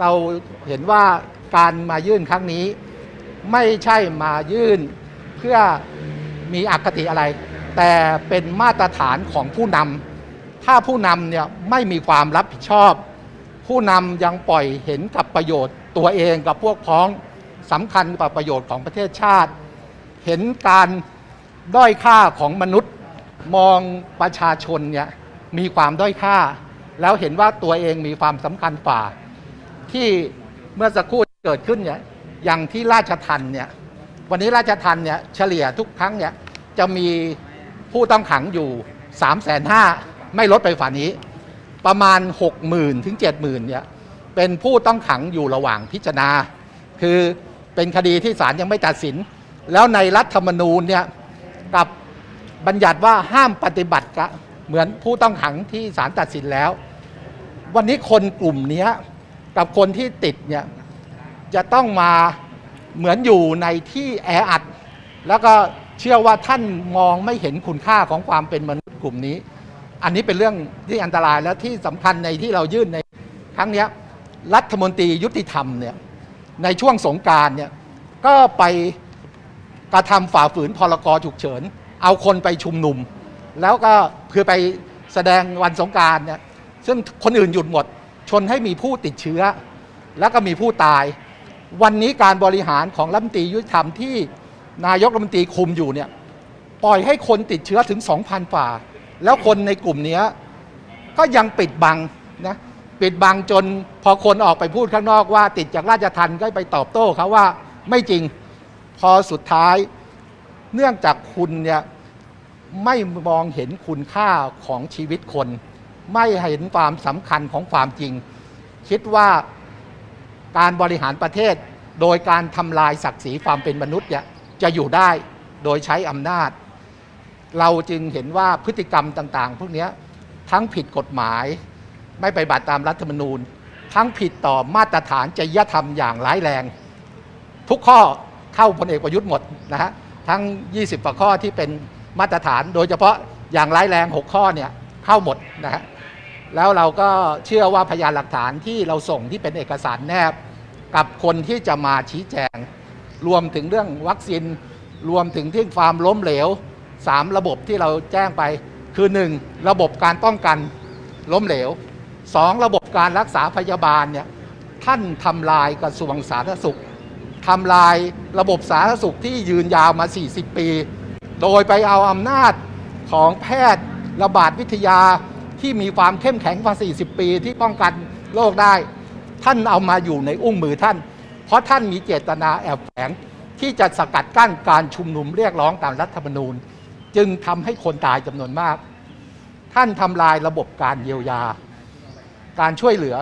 เราเห็นว่าการมายื่นครั้งนี้ ไม่ใช่มายื่นเพื่อมีอคติอะไร แต่เป็นมาตรฐานของผู้นำถ้าผู้นำเนี่ยไม่มีความรับผิดชอบ ผู้นำยังปล่อยเห็นกับประโยชน์ ตัวเองกับพวกพ้องสำคัญกับประโยชน์ของประเทศชาติ เห็นการด้อยค่าของมนุษย์มองประชาชนเนี่ยมีความด้อยค่า แล้วเห็นว่าตัวเองมีความสำคัญกว่า ที่เมื่อสักครู่เกิดขึ้นเนี่ยอย่างที่ราชทันเนี่ยวันนี้ราชทันเนี่ยเฉลี่ยทุกครั้งเนี่ยจะมีผู้ต้องขังอยู่3ามแสนห้าไม่ลดไปฝ่านี้ ประมาณ 6 0,000ถึง70,000เนี่ยเป็นผู้ต้องขังอยู่ระหว่างพิจารณา คือเป็นคดีที่ศาลยังไม่ตัดสิน แล้วในรัฐธรรมนูญเนี่ยกับบัญญัติว่าห้ามปฏิบัติกะเหมือนผู้ต้องขังที่ศาลตัดสินแล้ว วันนี้คนกลุ่มนี้ กับคนที่ติดเนี่ยจะต้องมาเหมือนอยู่ในที่แออัด แล้วก็เชื่อว่าท่านมองไม่เห็นคุณค่าของความเป็นมนุษย์กลุ่มนี้ อันนี้เป็นเรื่องที่อันตรายและที่สำคัญในที่เรายื่นในครั้งนี้รัฐมนตรียุติธรรมเนี่ยในช่วงสงการเนี่ยก็ไปกระทำฝ่าฝืนพรกฉุกเฉิน เอาคนไปชุมนุม แล้วก็คือไปแสดงวันสงการเนี่ยซึ่งคนอื่นหยุดหมด ชนให้มีผู้ติดเชื้อ แล้วก็มีผู้ตาย วันนี้การบริหารของรัฐมนตรียุติธรรมที่นายกรัฐมนตรีคุมอยู่เนี่ยปล่อยให้คนติดเชื้อถึง 2,000ฝ่า แล้วคนในกลุ่มนี้ก็ยังปิดบังนะปิดบังจนพอคนออกไปพูดข้างนอกว่า ติดจากราชทันก็ไปตอบโต้เขาว่าไม่จริงพอสุดท้ายเนื่องจากคุณเนี่ยไม่มองเห็นคุณค่าของชีวิตคน ไม่เห็นความสำคัญของความจริง คิดว่าการบริหารประเทศ โดยการทำลายศักดิ์ศรีความเป็นมนุษย์เนี่ยจะอยู่ได้โดยใช้อำนาจ เราจึงเห็นว่าพฤติกรรมต่าง ๆ พวกนี้ทั้งผิดกฎหมาย ไม่ไปบัติตามรัฐธรรมนูญ ทั้งผิดต่อมาตรฐานจริยธรรมอย่างร้ายแรง ทุกข้อเข้าพลเอกประยุทธ์หมดนะฮะทั้ง 20กว่าข้อที่เป็นมาตรฐานโดยเฉพาะอย่างร้ายแรง 6 ข้อเนี่ยเข้าหมดนะฮะ แล้วเราก็เชื่อว่าพยานหลักฐานที่เราส่งที่เป็นเอกสารแนบ กับคนที่จะมาชี้แจง รวมถึงเรื่องวัคซีนรวมถึงที่ความล้มเหลว 3 ระบบที่เราแจ้งไป คือ 1. ระบบการป้องกันล้มเหลว 2. ระบบการรักษาพยาบาลเนี่ยท่านทำลายกระทรวงสาธารณสุขทำลายระบบสาธารณสุขที่ยืนยาวมา 40 ปี โดยไปเอาอำนาจของแพทย์ระบาดวิทยา ที่มีความเข้มแข็งกว่า 40 ปีที่ป้องกันโรคได้ ท่านเอามาอยู่ในอุ้งมือท่าน เพราะท่านมีเจตนาแอบแฝงที่จะสกัดกั้นการชุมนุมเรียกร้องตามรัฐธรรมนูญ จึงทำให้คนตายจำนวนมาก ท่านทำลายระบบการเยียวยา การช่วยเหลือ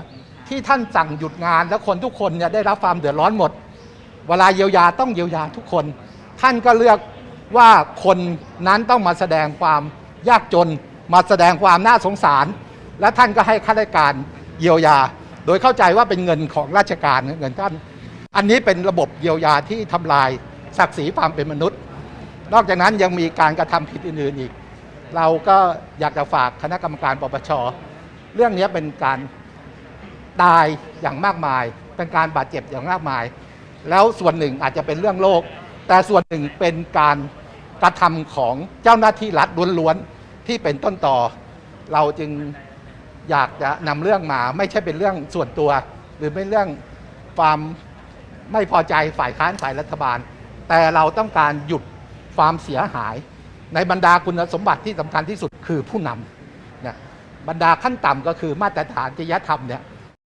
ที่ท่านสั่งหยุดงานแล้วคนทุกคนเนี่ยได้รับความเดือดร้อนหมด เวลาเยียวยาต้องเยียวยาทุกคน ท่านก็เลือกว่าคนนั้นต้องมาแสดงความยากจน มาแสดงความน่าสงสาร และท่านก็ให้ข้าราชการเยียวยา โดยเข้าใจว่าเป็นเงินของราชการเงินท่าน อันนี้เป็นระบบเยียวยาที่ทำลายศักดิ์ศรีความเป็นมนุษย์ นอกจากนั้นยังมีการกระทำผิดอื่นๆอีก เราก็อยากจะฝากคณะกรรมการปปช เรื่องนี้เป็นการตายอย่างมากมาย เป็นการบาดเจ็บอย่างมากมาย แล้วส่วนหนึ่งอาจจะเป็นเรื่องโรคแต่ส่วนหนึ่งเป็นการกระทำของเจ้าหน้าที่รัฐล้วนๆ ที่เป็นต้นต่อ เราจึงอยากจะนำเรื่องมาไม่ใช่เป็นเรื่องส่วนตัว หรือเป็นเรื่องความไม่พอใจฝ่ายค้านฝ่ายรัฐบาล แต่เราต้องการหยุดความเสียหาย ในบรรดาคุณสมบัติที่สำคัญที่สุดคือผู้นำเนี่ยบรรดาขั้นต่ำก็คือมาตรฐานจริยธรรมเนี่ย